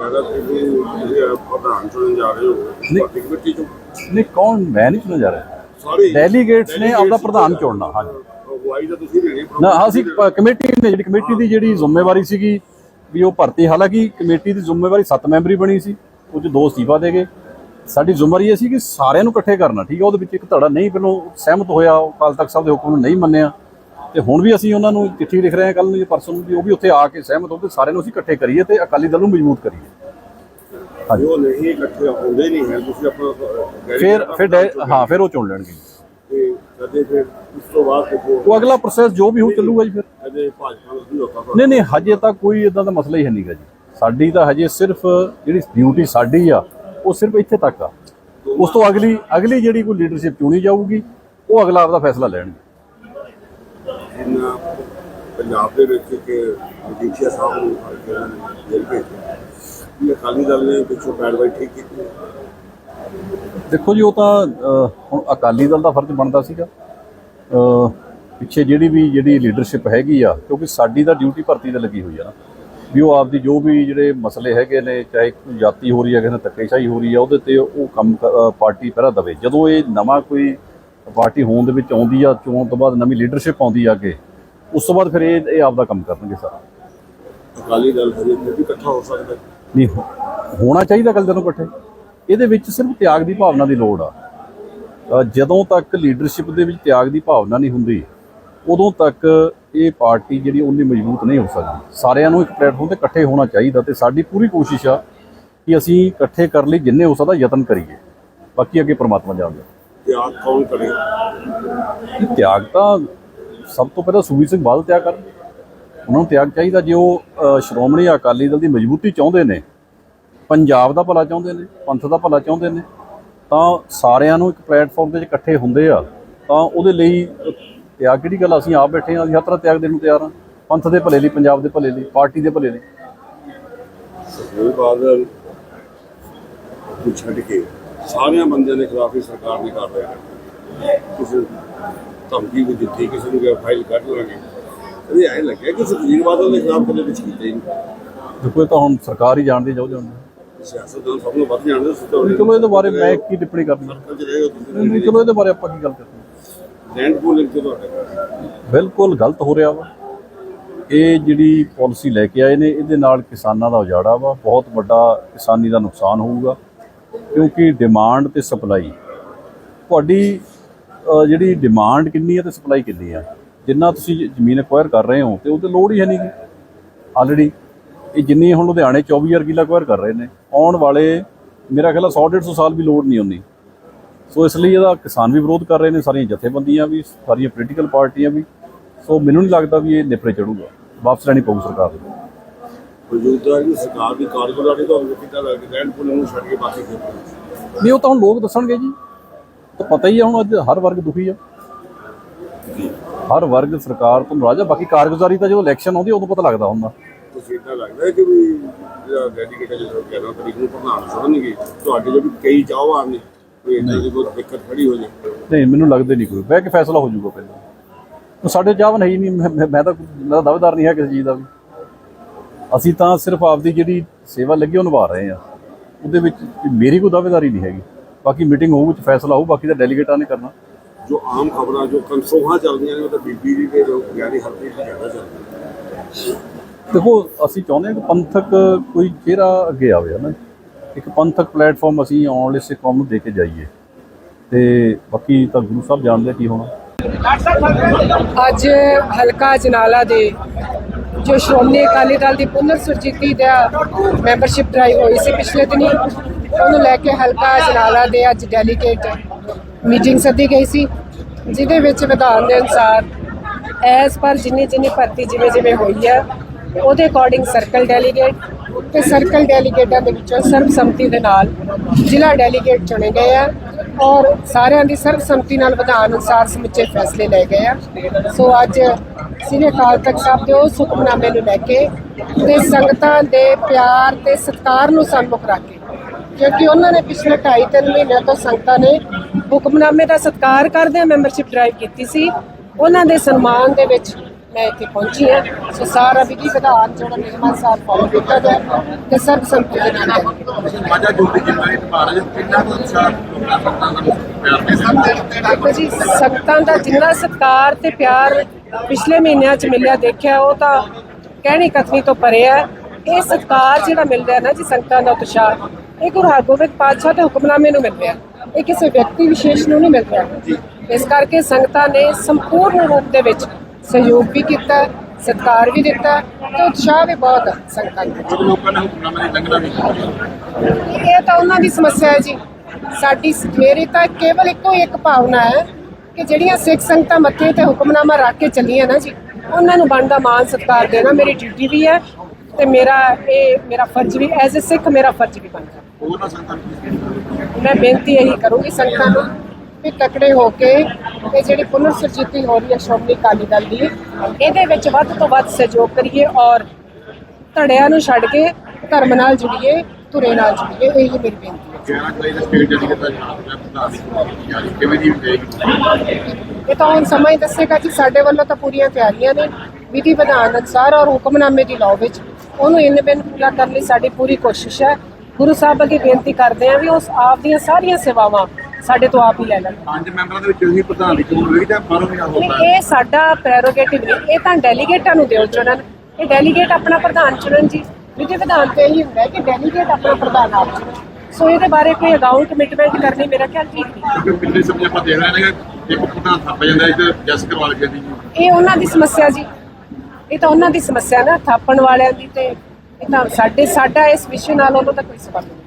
ਕਹਿੰਦਾ ਕਿ ਵੀ ਤੁਸੀਂ ਇਹ ਪ੍ਰਧਾਨ ਚੁਣਨ ਜਾ ਰਹੇ ਹੋ ਨਹੀਂ। ਪਾਰਟੀ ਕਮੇਟੀ ਚੋਂ? ਨਹੀਂ ਕੌਣ ਮੈਂ ਨਹੀਂ ਚੁਣਿਆ ਜਾ ਰਿਹਾ। ਸਾਰੇ ਡੈਲੀਗੇਟਸ ਨੇ ਆਪਦਾ ਪ੍ਰਧਾਨ ਚੁਣਨਾ ਹਾਂਜੀ। ਅਗਵਾਈ ਤਾਂ ਤੁਸੀਂ ਲੈਣੀ ਨਾ ਅਸੀਂ ਪ- ਕਮੇਟੀ ਨੇ ਜਿਹੜੀ ਕਮੇਟੀ ਦੀ ਜਿਹੜੀ ਜ਼ਿੰਮੇਵਾਰੀ ਸੀਗੀ ਵੀ ਉਹ ਭਰਤੀ ਹਾਲਾਂਕਿ ਕਮੇਟੀ ਦੀ ਜ਼ਿੰਮੇਵਾਰੀ 7 ਮੈਂਬਰੀ ਬਣੀ ਸੀ ਉਹ 'ਚ ਦੋ ਅਸਤੀਫਾ ਦੇ ਗਏ। ਸਾਡੀ ਜ਼ਿੰਮੇਵਾਰੀ ਇਹ ਸੀ ਕਿ ਸਾਰਿਆਂ ਨੂੰ ਇਕੱਠੇ ਕਰਨਾ ਠੀਕ ਹੈ ਉਹਦੇ ਵਿੱਚ ਇੱਕ ਧੜਾ ਨਹੀਂ ਪਹਿਲੋਂ ਸਹਿਮਤ ਹੋਇਆ ਉਹ ਅਕਾਲ ਤਖਤ ਸਾਹਿਬ ਦੇ ਹੁਕਮ ਨੂੰ ਨਹੀਂ ਮੰਨਿਆ। ਤੇ ਹੁਣ ਵੀ ਅਸੀਂ ਉਹਨਾਂ ਨੂੰ ਚਿੱਠੀ ਲਿਖ ਰਹੇ ਹਾਂ ਕੱਲ ਨੂੰ ਜੇ ਪਰਸੋਂ ਨੂੰ ਵੀ ਉਹ ਵੀ ਉੱਥੇ ਆ ਕੇ ਸਹਿਮਤ ਹੋ ਸਾਰਿਆਂ ਨੂੰ ਅਸੀਂ ਇਕੱਠੇ ਕਰੀਏ ਤੇ ਅਕਾਲੀ ਦਲ ਨੂੰ ਮਜ਼ਬੂਤ ਕਰੀਏ। ਜੋ ਨਹੀਂ ਇਕੱਠੇ ਹੁੰਦੇ ਨਹੀਂ ਹੈ ਤੁਸੀਂ ਆਪਣਾ ਅਹ, ਫਿਰ ਫਿਰ ਹਾਂ ਫਿਰ ਉਹ ਚੁਣ ਲੈਣਗੇ। ਤੇ ਕਦੇ ਫਿਰ ਉਸ ਤੋਂ ਬਾਅਦ ਦੇਖੋ ਉਹ ਅਗਲਾ ਪ੍ਰੋਸੈਸ ਜੋ ਵੀ ਹੋ ਚੱਲੂਗਾ ਜੀ ਫਿਰ। ਕਦੇ ਭਾਜਪਾ ਨੂੰ ਨਹੀਂ ਨਹੀਂ ਹਜੇ ਤਾਂ ਕੋਈ ਇਦਾਂ ਦਾ ਮਸਲਾ ਹੀ ਹੈ ਨਹੀਂਗਾ ਜੀ। ਸਾਡੀ ਤਾਂ ਹਜੇ ਸਿਰਫ ਜਿਹੜੀ ਡਿਊਟੀ ਸਾਡੀ ਆ ਉਹ ਸਿਰਫ ਇੱਥੇ ਤੱਕ ਆ। ਉਸ ਤੋਂ ਅਗਲੀ ਅਗਲੀ ਜਿਹੜੀ ਕੋਈ ਲੀਡਰਸ਼ਿਪ ਚੁਣੀ ਜਾਊਗੀ ਉਹ ਅਗਲਾ ਆਪਦਾ ਫੈਸਲਾ ਲੈਣਗੇ। ਪੰਜਾਬ ਦੇ ਵਿੱਚ ਕਿ ਮਜੀਠੀਆ ਸਾਹਿਬ ਨੂੰ ਫੜ ਕੇ ਉਹਨਾਂ ਨੇ ਜੇਲ੍ਹ ਭੇਜਿਆ ਇਹ ਅਕਾਲੀ ਦਲ ਨੇ ਪਿੱਛੋਂ ਪੈਰਵਾਈ ਠੀਕ ਕੀਤੀ। ਦੇਖੋ ਜੀ, ਉਹ ਤਾਂ ਹੁਣ ਅਕਾਲੀ ਦਲ ਦਾ ਫਰਜ਼ ਬਣਦਾ ਸੀਗਾ। ਪਿੱਛੇ ਜਿਹੜੀ ਵੀ, ਜਿਹੜੀ ਲੀਡਰਸ਼ਿਪ ਹੈਗੀ ਆ, ਕਿਉਂਕਿ ਸਾਡੀ ਤਾਂ ਡਿਊਟੀ ਭਰਤੀ ਤੇ ਲੱਗੀ ਹੋਈ ਆ ਨਾ। ਵੀ ਉਹ ਆਪਦੀ ਜੋ ਵੀ ਜਿਹੜੇ ਮਸਲੇ ਹੈਗੇ ਨੇ, ਚਾਹੇ ਜਾਤੀ ਹੋ ਰਹੀ ਹੈ ਕਿਸੇ ਨਾਲ ਧੱਕੇਸ਼ਾਹੀ ਹੋ ਰਹੀ ਹੈ ਉਹਦੇ ਤੇ ਉਹ ਕੰਮ ਪਾਰਟੀ ਪਹਿਰਾ ਦਵੇ। ਜਦੋਂ ਇਹ ਨਵਾਂ ਕੋਈ ਪਾਰਟੀ ਹੋਣ ਦੇ ਵਿੱਚ ਆਉਂਦੀ ਆ, ਚੋਣ ਤੋਂ ਬਾਅਦ ਨਵੀਂ ਲੀਡਰਸ਼ਿਪ ਆਉਂਦੀ ਆ ਅੱਗੇ ਉਸ ਤੋਂ ਬਾਅਦ ਫਿਰ ਇਹ ਇਹ ਆਪਦਾ ਕੰਮ ਕਰਨਗੇ ਸਾਰਾ। ਅਕਾਲੀ ਦਲ ਹਜੇ ਫਿਰ ਵੀ ਇਕੱਠਾ ਹੋ ਸਕਦਾ। ਨਹੀਂ ਹੋਣਾ ਚਾਹੀਦਾ ਕੱਲ ਨੂੰ ਇਕੱਠੇ। ਇਹਦੇ ਵਿੱਚ ਸਿਰਫ ਤਿਆਗ ਦੀ ਭਾਵਨਾ ਦੀ ਲੋੜ ਆ। ਜਦੋਂ ਤੱਕ ਲੀਡਰਸ਼ਿਪ ਦੇ ਵਿੱਚ ਤਿਆਗ ਦੀ ਭਾਵਨਾ ਨਹੀਂ ਹੁੰਦੀ ਉਦੋਂ ਤੱਕ ਇਹ ਪਾਰਟੀ ਜਿਹੜੀ ਉਨੀ ਮਜ਼ਬੂਤ ਨਹੀਂ ਹੋ ਸਕਦੀ। ਸਾਰਿਆਂ ਨੂੰ ਇੱਕ ਪਲੇਟਫਾਰਮ ਤੇ ਇਕੱਠੇ ਹੋਣਾ ਚਾਹੀਦਾ ਤੇ ਸਾਡੀ ਪੂਰੀ ਕੋਸ਼ਿਸ਼ ਆ ਕਿ ਅਸੀਂ ਇਕੱਠੇ ਕਰਨ ਲਈ ਜਿੰਨੇ ਹੋ ਸਕਦਾ ਯਤਨ ਕਰੀਏ। ਬਾਕੀ ਅੱਗੇ ਪ੍ਰਮਾਤਮਾ ਜਾਣਦਾ। ਤਿਆਗ ਕੌਣ ਕਰੇ? ਇਹ ਤਿਆਗ ਤਾਂ ਸਭ ਤੋਂ ਪਹਿਲਾਂ ਸੁਖਬੀਰ ਸਿੰਘ ਬਾਦਲ ਤਿਆਗ ਕਰਨ। ਉਹਨਾਂ ਨੂੰ ਤਿਆਗ ਚਾਹੀਦਾ ਜੇ ਉਹ ਸ਼੍ਰੋਮਣੀ ਅਕਾਲੀ ਦਲ ਦੀ ਮਜ਼ਬੂਤੀ ਚਾਹੁੰਦੇ ਨੇ, ਪੰਜਾਬ ਦਾ ਭਲਾ ਚਾਹੁੰਦੇ ਨੇ, ਪੰਥ ਦਾ ਭਲਾ ਚਾਹੁੰਦੇ ਨੇ, ਤਾਂ ਸਾਰਿਆਂ ਨੂੰ ਇੱਕ ਪਲੇਟਫਾਰਮ ਤੇ ਇਕੱਠੇ ਹੁੰਦੇ ਆ। ਤਾਂ ਉਹਦੇ ਲਈ ਤਿਆਗ ਕਿਹੜੀ ਗੱਲ ਅਸੀਂ ਆਪ ਬੈਠੇ ਹਾਂ, ਅਸੀਂ ਹਰ ਤਿਆਗ ਦੇਣ ਨੂੰ ਤਿਆਰ ਹਾਂ। ਪੰਥ ਦੇ ਭਲੇ ਲਈ, ਪੰਜਾਬ ਦੇ ਭਲੇ ਲਈ, ਪਾਰਟੀ ਦੇ ਭਲੇ ਲਈ। ਸੁਖਬੀਰ ਬਾਦਲ ਨੂੰ ਛੱਡ ਕੇ ਸਾਰਿਆਂ ਬੰਦਿਆਂ ਦੇ ਖਿਲਾਫ ਹੀ ਸਰਕਾਰ ਨੇ ਕਰ ਰਿਹਾ। ਹੈ ਧਮਕੀ ਵੀ ਦਿੱਤੀ ਕਿਸੇ ਨੂੰ ਕਿਹਾ ਫਾਈਲ ਕੱਢ ਲਾਂਗੇ ਇਹ ਐਂ ਲੱਗਿਆ ਕਿ ਸੁਖਬੀਰ ਬਾਦਲ ਦੇ ਖਿਲਾਫ ਕਦੇ ਕੁਛ ਕੀਤਾ ਹੀ ਨਹੀਂ? ਦੇਖੋ ਇਹ ਤਾਂ ਹੁਣ ਸਰਕਾਰ ਹੀ ਜਾਣਦੀ ਜਾਊ ਜਾਣਦੀ ਸਿਆਸਤਦਾਨ ਸਭ ਨੂੰ ਵੱਧ ਜਾਣਦੇ ਸੀ ਤਾਂ ਚਲੋ ਇਹਦੇ ਬਾਰੇ ਮੈਂ ਕੀ ਟਿੱਪਣੀ ਕਰਨੀ। ਸਰਕਲ ਚ ਰਹੇ ਹੋ ਤੁਸੀਂ ਨਹੀਂ, ਚਲੋ ਇਹਦੇ ਬਾਰੇ ਆਪਾਂ ਕੀ ਗੱਲ ਕਰਨੀ? ਲੈਂਡ ਪੂਲਿੰਗ ਤੇ ਤੁਹਾਡੇ ਬਿਲਕੁਲ ਗਲਤ ਹੋ ਰਿਹਾ ਵਾ। ਇਹ ਜਿਹੜੀ ਪਾਲਿਸੀ ਲੈ ਕੇ ਆਏ ਨੇ ਇਹਦੇ ਨਾਲ ਕਿਸਾਨਾਂ ਦਾ ਉਜਾੜਾ ਵਾ। ਬਹੁਤ ਵੱਡਾ ਕਿਸਾਨੀ ਦਾ ਨੁਕਸਾਨ ਹੋਊਗਾ ਕਿਉਂਕਿ ਡਿਮਾਂਡ ਤੇ ਸਪਲਾਈ ਤੁਹਾਡੀ ਜਿਹੜੀ ਡਿਮਾਂਡ ਕਿੰਨੀ ਹੈ ਤੇ ਸਪਲਾਈ ਕਿੰਨੀ ਆ ਜਿੰਨਾ ਤੁਸੀਂ ਜ਼ਮੀਨ ਐਕਵਾਇਰ ਕਰ ਰਹੇ ਹੋ ਤੇ ਉਹ ਤੇ ਲੋੜ ਹੀ ਹੈ ਨਹੀਂਗੀ ਆਲਰੇਡੀ ਇਹ ਜਿੰਨੀ ਹੁਣ ਲੁਧਿਆਣੇ 24000 ਕਿੱਲਾ ਐਕਵਾਇਰ ਕਰ ਰਹੇ ਨੇ ਆਉਣ ਵਾਲੇ ਮੇਰਾ ਖਿਆਲ 100 150 ਸਾਲ ਵੀ ਲੋੜ ਨਹੀਂ ਹੁੰਦੀ ਸੋ ਇਸ ਲਈ ਇਹਦਾ ਕਿਸਾਨ ਵੀ ਵਿਰੋਧ ਕਰ ਰਹੇ ਨੇ ਸਾਰੀਆਂ ਜਥੇਬੰਦੀਆਂ ਵੀ ਸਾਰੀਆਂ ਪੋਲੀਟੀਕਲ ਪਾਰਟੀਆਂ ਵੀ। ਸੋ ਮੈਨੂੰ ਨਹੀਂ ਲੱਗਦਾ ਵੀ ਇਹ ਨਿਪਰੇ ਚੜੂਗਾ ਵਾਪਸ ਲੈਣੀ ਪਊ ਸਰਕਾਰ ਨੂੰ। ਮੌਜੂਦਾ ਜਿਹੜੀ ਸਰਕਾਰ ਦੀ ਕਾਰਗੁਜ਼ਾਰੀ ਤੁਹਾਨੂੰ ਕਿੱਦਾਂ ਲੱਗਦੀ ਲੈਂਡ ਪੂਲਿੰਗ ਨੂੰ ਛੱਡ ਕੇ ਬਾਕੀ ਨਹੀਂ ਉਹ ਤਾਂ ਹੁਣ ਲੋਕ ਦੱਸਣਗੇ ਜੀ। ਤਾਂ ਪਤਾ ਹੀ ਆ ਹੁਣ ਅੱਜ ਹਰ ਵਰਗ ਦੁਖੀ ਆ। ਹਰ ਵਰਗ ਸਰਕਾਰ ਤੋਂ ਨਾਰਾਜ਼ ਆ ਬਾਕੀ ਕਾਰਗੁਜ਼ਾਰੀ ਤਾਂ ਜਦੋਂ ਇਲੈਕਸ਼ਨ ਆਉਂਦੀ ਉਦੋਂ ਪਤਾ ਲੱਗਦਾ ਹੁੰਦਾ। ਤੁਸੀਂ ਇਦਾਂ ਲੱਗਦਾ ਹੈ ਕਿ ਵੀ ਜਿਹੜਾ ਡੈਡੀਕੇਟਡ ਜਿਹੜਾ 11 ਤਰੀਕ ਨੂੰ ਪ੍ਰਧਾਨ ਚੁਣਨਗੇ ਤੁਹਾਡੇ ਜੋ ਵੀ ਕਈ ਚਾਹਵਾਨ ਨੇ ਵੀ ਇਹਨਾਂ ਦੀ ਬਹੁਤ ਦਿੱਕਤ ਖੜੀ ਹੋ ਜਾਏ। ਨਹੀਂ ਮੈਨੂੰ ਲੱਗਦਾ ਨਹੀਂ ਕੋਈ। ਬਹਿ ਕੇ ਫੈਸਲਾ ਹੋ ਜਾਊਗਾ ਪਹਿਲਾਂ। ਸਾਡੇ ਚਾਹਵਨ ਹੈ ਹੀ ਨਹੀਂ ਮੈਂ- ਤਾਂ ਮੈਂ ਤਾਂ ਦਾਅਵੇਦਾਰ ਨਹੀਂ ਹੈ ਕਿਸੇ ਚੀਜ਼ ਦਾ ਵੀ। ਅਸੀਂ ਤਾਂ ਸਿਰਫ ਆਪਦੀ ਜਿਹੜੀ ਸੇਵਾ ਲੱਗੀ ਉਹ ਨਿਭਾ ਰਹੇ ਆ। ਉਹਦੇ ਵਿੱਚ ਮੇਰੀ ਕੋਈ ਦਾਅਵੇਦਾਰੀ ਨਹੀਂ ਹੈਗੀ। ਬਾਕੀ ਮੀਟਿੰਗ ਹੋਊ ਵਿੱਚ ਫੈਸਲਾ ਹੋਊ ਬਾਕੀ ਤਾਂ ਡੈਲੀਗੇਟਾਂ ਨੇ ਕਰਨਾ। ਜੋ ਆਮ ਖਬਰਾਂ ਜੋ ਕਨਸੋਹਾਂ ਚੱਲਦੀਆਂ ਨੇ ਉਹ ਤਾਂ ਬੀਬੀ ਦੀ ਜੋ ਗਿਆਨੀ ਹਰਪ੍ਰੀਤ ਦੀ ਜ਼ਿਆਦਾ ਚੱਲਦੀ ਦੇਖੋ ਅਸੀਂ ਚਾਹੁੰਦੇ ਹਾਂ ਕਿ ਪੰਥਕ ਕੋਈ ਚਿਹਰਾ ਅੱਗੇ ਆਵੇ ਹਨਾ। ਇੱਕ ਪੰਥਕ ਪਲੇਟਫਾਰਮ ਅਸੀਂ ਆਉਣ ਲਈ ਸਿੱਖ ਕੌਮ ਨੂੰ ਦੇ ਕੇ ਜਾਈਏ। ਤੇ ਬਾਕੀ ਤਾਂ ਗੁਰੂ ਸਾਹਿਬ ਜਾਣਦੇ ਕੀ ਹੋਣਾ। ਅੱਜ ਹਲਕਾ ਜਨਾਲਾ ਦੇ ਜੋ ਸ਼੍ਰੋਮਣੀ ਅਕਾਲੀ ਦਲ ਦੀ ਪੁਨਰ ਸੁਰਜੀਤੀ ਦਾ ਮੈਂਬਰਸ਼ਿਪ ਡਰਾਈਵ ਹੋਈ ਸੀ ਪਿਛਲੇ ਦਿਨੀ। ਉਹਨੂੰ ਲੈ ਕੇ ਹਲਕਾ ਅਜਨਾਲਾ ਦੇ ਅੱਜ ਡੈਲੀਗੇਟ ਮੀਟਿੰਗ ਸੱਦੀ ਗਈ ਸੀ, ਜਿਹਦੇ ਵਿੱਚ ਵਿਧਾਨ ਦੇ ਅਨੁਸਾਰ ਐਸ ਪਰ ਜਿੰਨੀ ਜਿੰਨੀ ਭਰਤੀ ਜਿਵੇਂ ਜਿਵੇਂ ਹੋਈ ਆ ਉਹਦੇ ਅਕੋਰਡਿੰਗ ਸਰਕਲ ਡੈਲੀਗੇਟ ਤੇ ਸਰਕਲ ਡੈਲੀਗੇਟਾਂ ਦੇ ਵਿੱਚੋਂ ਸਰਬਸੰਮਤੀ ਦੇ ਨਾਲ ਜ਼ਿਲ੍ਹਾ ਡੈਲੀਗੇਟ ਚੁਣੇ ਗਏ ਆ ਔਰ ਸਾਰਿਆਂ ਦੀ ਸਰਬਸੰਮਤੀ ਨਾਲ ਵਿਧਾਨ ਅਨੁਸਾਰ ਸਮੁੱਚੇ ਫੈਸਲੇ ਲਏ ਗਏ ਆ। ਸੋ ਅੱਜ ਸ੍ਰੀ ਅਕਾਲ ਤਖਤ ਸਾਹਿਬ ਦੇ ਉਸ ਹੁਕਮਨਾਮੇ ਨੂੰ ਲੈ ਕੇ ਤੇ ਸੰਗਤਾਂ ਦੇ ਪਿਆਰ ਤੇ ਸਤਿਕਾਰ ਨੂੰ ਸਨਮੁਖ ਰੱਖ ਕੇ ਕਿਉਂਕਿ ਉਹਨਾਂ ਨੇ ਪਿਛਲੇ 2.5 ਮਹੀਨਿਆਂ ਤੋਂ ਸੰਗਤਾਂ ਨੇ ਹੁਕਮਨਾਮੇ ਦਾ ਸਤਿਕਾਰ ਕਰਦੇ ਮੈਂਬਰਸ਼ਿਪ ਡਰਾਈਵ ਕੀਤੀ ਸੀ। ਉਹਨਾਂ ਦੇ ਸਨਮਾਨ ਦੇ ਵਿੱਚ ਮੈਂ ਇੱਥੇ ਪਹੁੰਚੀ ਹਾਂ। ਸੋ ਸਾਰਾ ਵਿਧੀ ਵਿਧਾਨ ਜਿਹੜਾ ਨਿਯਮਾਂ ਅਨੁਸਾਰ ਫੋਲੋ ਕੀਤਾ ਗਿਆ ਤੇ ਸਰਬ ਸੰਮਤੀ ਦੇ ਨਾਲ ਮਾਝਾ ਜੋਤੀ ਜਿੰਨਾ ਭਾਰਤ ਕਿੰਨਾ ਕੁ ਉਤਸ਼ਾਹ ਲੋਕਾਂ ਜੀ ਸੰਗਤਾਂ ਦਾ ਜਿੰਨਾ ਸਤਿਕਾਰ ਤੇ ਪਿਆਰ ਪਿਛਲੇ ਮਹੀਨਿਆਂ 'ਚ ਮਿਲਿਆ ਦੇਖਿਆ ਉਹ ਤਾਂ ਕਹਿਣੀ ਕਥਨੀ ਤੋਂ ਪਰੇ ਹੈ। ਇਹ ਸਤਿਕਾਰ ਜਿਹੜਾ ਮਿਲ ਰਿਹਾ ਨਾ ਜੀ ਸੰਗਤਾਂ ਦਾ ਉਤਸ਼ਾਹ ਇਹ ਗੁਰੂ ਹਰਗੋਬਿੰਦ ਪਾਤਸ਼ਾਹ ਦੇ ਹੁਕਮਨਾਮੇ ਨੂੰ ਮਿਲ ਰਿਹਾ ਇਹ ਕਿਸੇ ਵਿਅਕਤੀ ਵਿਸ਼ੇਸ਼ ਨੂੰ ਨਹੀਂ ਮਿਲ ਰਿਹਾ ਇਸ ਕਰਕੇ ਸੰਗਤਾਂ ਨੇ ਸੰਪੂਰਨ ਰੂਪ ਦੇ ਵਿੱਚ ਸਹਿਯੋਗ ਵੀ ਕੀਤਾ ਸਤਿਕਾਰ ਵੀ ਦਿੱਤਾ ਤੇ ਉਤਸ਼ਾਹ ਵੀ ਬਹੁਤ ਹੈ ਸੰਗਤਾਂ ਦੇ ਲੋਕਾਂ ਨੇ ਹੁਕਮਨਾਮੇ ਦੀ ਲੰਘਣਾ ਵੀ ਕੀਤੀ। ਇਹ ਤਾਂ ਉਹਨਾਂ ਦੀ ਸਮੱਸਿਆ ਹੈ ਜੀ। ਸਾਡੀ ਮੇਰੀ ਤਾਂ ਕੇਵਲ ਇੱਕੋ ਇੱਕ ਭਾਵਨਾ ਹੈ ਕਿ ਜਿਹੜੀਆਂ ਸਿੱਖ ਸੰਗਤਾਂ ਮੱਥੇ ਤੇ ਹੁਕਮਨਾਮਾ ਰੱਖ ਕੇ ਚੱਲੀਆਂ ਨਾ ਜੀ ਉਹਨਾਂ ਨੂੰ ਬਣਦਾ ਮਾਨ ਸਤਿਕਾਰ ਦੇਣਾ ਮੇਰੀ ਡਿਊਟੀ ਵੀ ਹੈ ਤੇ ਮੇਰਾ ਇਹ ਮੇਰਾ ਫਰਜ਼ ਵੀ ਐਜ਼ ਅ ਸਿੱਖ ਮੇਰਾ ਫਰਜ਼ ਵੀ ਬਣਦਾ ਮੈਂ ਬੇਨਤੀ ਇਹੀ ਕਰੂੰਗੀ ਸੰਗਤਾਂ ਨੂੰ ਵੀ ਤਕੜੇ ਹੋ ਕੇ ਇਹ ਜਿਹੜੀ ਪੁਨਰ ਸੁਰਜੀਤੀ ਹੋ ਰਹੀ ਹੈ ਸ਼੍ਰੋਮਣੀ ਅਕਾਲੀ ਦਲ ਦੀ ਇਹਦੇ ਵਿੱਚ ਵੱਧ ਤੋਂ ਵੱਧ ਸਹਿਯੋਗ ਕਰੀਏ ਔਰ ਧੜਿਆਂ ਨੂੰ ਛੱਡ ਕੇ ਧਰਮ ਨਾਲ ਜੁੜੀਏ ਧੁਰੇ ਨਾਲ ਜੁੜੀਏ ਇਹ ਹੀ ਮੇਰੀ ਬੇਨਤੀ ਹੈ। 11 ਜੁਲਾਈ ਦਾ ਸਟੇਜ ਜਿਹੜੀ ਕੀਤਾ ਜਾਣਾ ਪ੍ਰਧਾਨ ਦੀ ਯਾਰੀ ਕਿਵੇਂ ਦੀ ਹੋਏਗੀ ਇਹ ਤਾਂ ਹੁਣ ਸਮਾਂ ਹੀ ਦੱਸੇਗਾ ਜੀ ਸਾਡੇ ਵੱਲੋਂ ਤਾਂ ਪੂਰੀਆਂ ਤਿਆਰੀਆਂ ਨੇ। ਵਿਧੀ ਵਿਧਾਨ ਅਨੁਸਾਰ ਔਰ ਹੁਕਮਨਾਮੇ ਦੀ ਲਾਅ ਵਿੱਚ ਉਹਨੂੰ ਇੰਨ ਬਿਨ ਪੂਰਾ ਕਰਨ ਲਈ ਸਾਡੀ ਪੂਰੀ ਕੋਸ਼ਿਸ਼ ਹੈ। ਗੁਰੂ ਸਾਹਿਬ ਅੱਗੇ ਬੇਨਤੀ ਕਰਦੇ ਹਾਂ ਵੀ ਉਸ ਆਪ ਦੀਆਂ ਸਾਰੀਆਂ ਸੇਵਾਵਾਂ ਸਾਡੇ ਤੋਂ ਆਪ ਹੀ ਲੈ ਲੈਣ। ਪੰਜ ਮੈਂਬਰਾਂ ਦੇ ਵਿੱਚ ਉਹੀ ਪ੍ਰਧਾਨ ਦੀ ਚੋਣ ਹੋਈ ਤਾਂ ਬਾਹਰੋਂ ਵੀ ਆ ਨਹੀਂ, ਹੁੰਦਾ ਇਹ ਸਾਡਾ ਪ੍ਰੈਰੋਗੇਟਿਵ ਨਹੀਂ ਇਹ ਤਾਂ ਡੈਲੀਗੇਟਾਂ ਨੂੰ ਦਿਓ ਚੁਣਨ। ਇਹ ਡੈਲੀਗੇਟ ਆਪਣਾ ਪ੍ਰਧਾਨ ਚੁਣਨ ਜੀ। ਵਿਧੀ ਵਿਧਾਨ ਤੇ ਇਹੀ ਹੁੰਦਾ ਹੈ ਕਿ ਡੈਲੀਗੇਟ ਆਪਣਾ ਪ੍ਰਧਾਨ ਆਪ ਚੁਣਨ। ਸੋ ਇਹਦੇ ਬਾਰੇ ਕੋਈ ਅਗਾਊਂ ਕਮਿਟਮੈਂਟ ਕਰਨੀ ਮੇਰਾ ਖਿਆਲ ਠੀਕ ਨਹੀਂ। ਕਿਉਂਕਿ ਪਿਛਲੇ ਸਮੇਂ ਆਪਾਂ ਦੇਖ ਰਹੇ ਨੇ ਕਿ ਇੱਕ ਪ੍ਰਧਾਨ ਥੱਪ ਜਾਂਦਾ ਇੱਕ ਜਸ ਕਰਵਾ ਲਿਆ ਦੀ ਇਹ ਉਹਨਾਂ ਦੀ ਸਮੱਸਿਆ ਜੀ। ਇਹ ਤਾਂ ਉਹਨਾਂ ਦੀ ਸਮੱਸਿਆ ਨਾ, ਥਾਪਣ ਵਾਲਿਆਂ ਦੀ ਤੇ ਇਹ ਤਾਂ ਸਾਡੇ, ਸਾਡਾ ਇਸ ਵਿਸ਼ੇ ਨਾਲ ਉਹਨਾਂ ਦਾ ਕੋਈ ਸੰਬੰਧ ਨਹੀਂ।